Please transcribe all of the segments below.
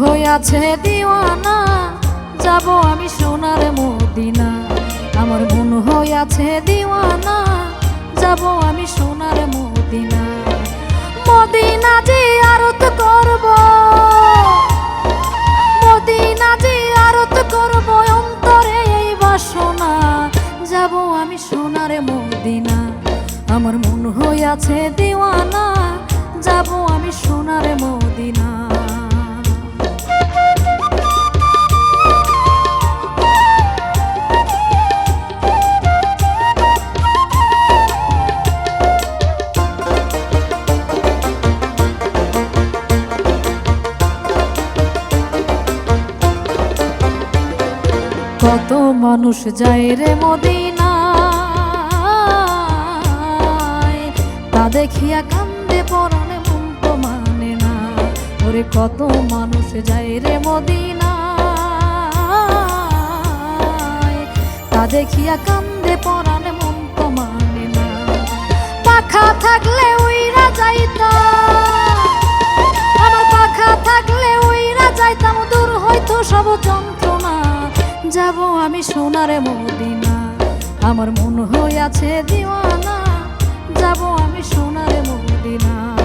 হইয়াছে দিওয়ানা, যাব আমি সোনার মদিনা। আমার মন হইয়াছে দিওয়ানা, যাব আমি সোনার মদিনা। মদিনা যে আরত করব, মদিনা যে আরত করব, অন্তরে এই বাসনা। যাব আমি সোনার মদিনা। আমার মন হইয়াছে দিওয়ানা, যাব আমি সোনার কত মানুষ যায় রে মদিনা তা দেখিয়া কান্দে পরনে মন তো মানে না। ওরে কত মানুষ যায় রে মদিনা তা দেখিয়া কান্দে পরানে মন তো মানে না। পাখা থাকলে উইরা যাইতা আমার পাখা থাকলে উইরা যাইতাম। দূর হইতো সব যন্ত্রণা যাব আমি সোনারে মদিনা। আমার মন হয়ে হইয়াছে দিওয়ানা। যাব আমি সোনারে মদিনা।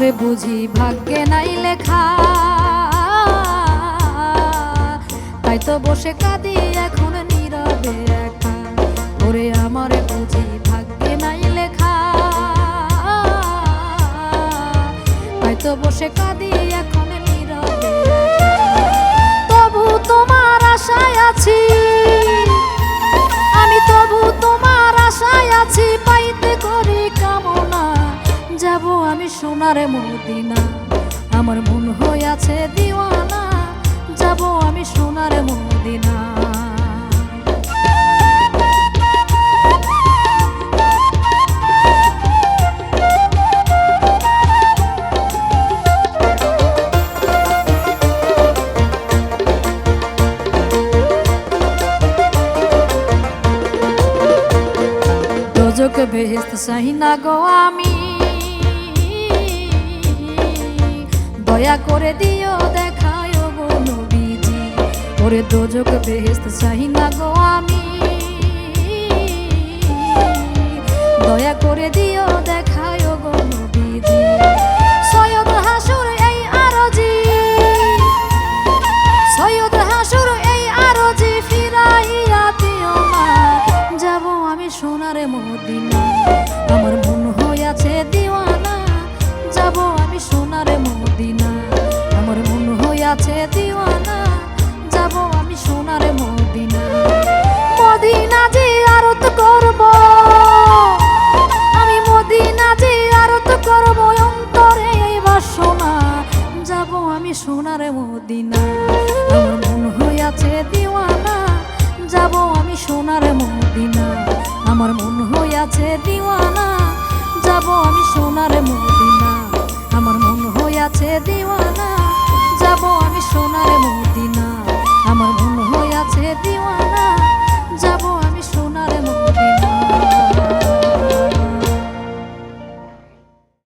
আমারে বুঝি ভাগ্যে নাই লেখা। তাই তো বসে কাঁদি এখন নীরবে একা। ওরে আমারে বুঝি ভাগ্যে নাই লেখা। তাই তো বসে কাঁদি এখন নীরবে। তবু তোমার আশায় আছি। সোনারে মদিনা। আমার মন হইয়াছে দিওয়ানা, যাব আমি সোনারে মদিনা। দোজক বেহেস্ত সাহিনা গো আমি। দয়া করে দিও, দেখায় গো নবীজি ওরে দোজক বেহেস্ত সাহিনা গো আমি। দয়া করে দিও, দেখায় হইয়াছে দিওয়ানা, যাব আমি সোনারে মদিনা। মদিনা যে আরত করব, আমি মদিনা যে আরত করব, অন্তরে এবার সোনা যাব আমি সোনারে মদিনা। আমার মন হইয়াছে দিওয়ানা, যাব আমি সোনারে মদিনা। আমার মন হইয়াছে দিওয়ানা দিওয়ানা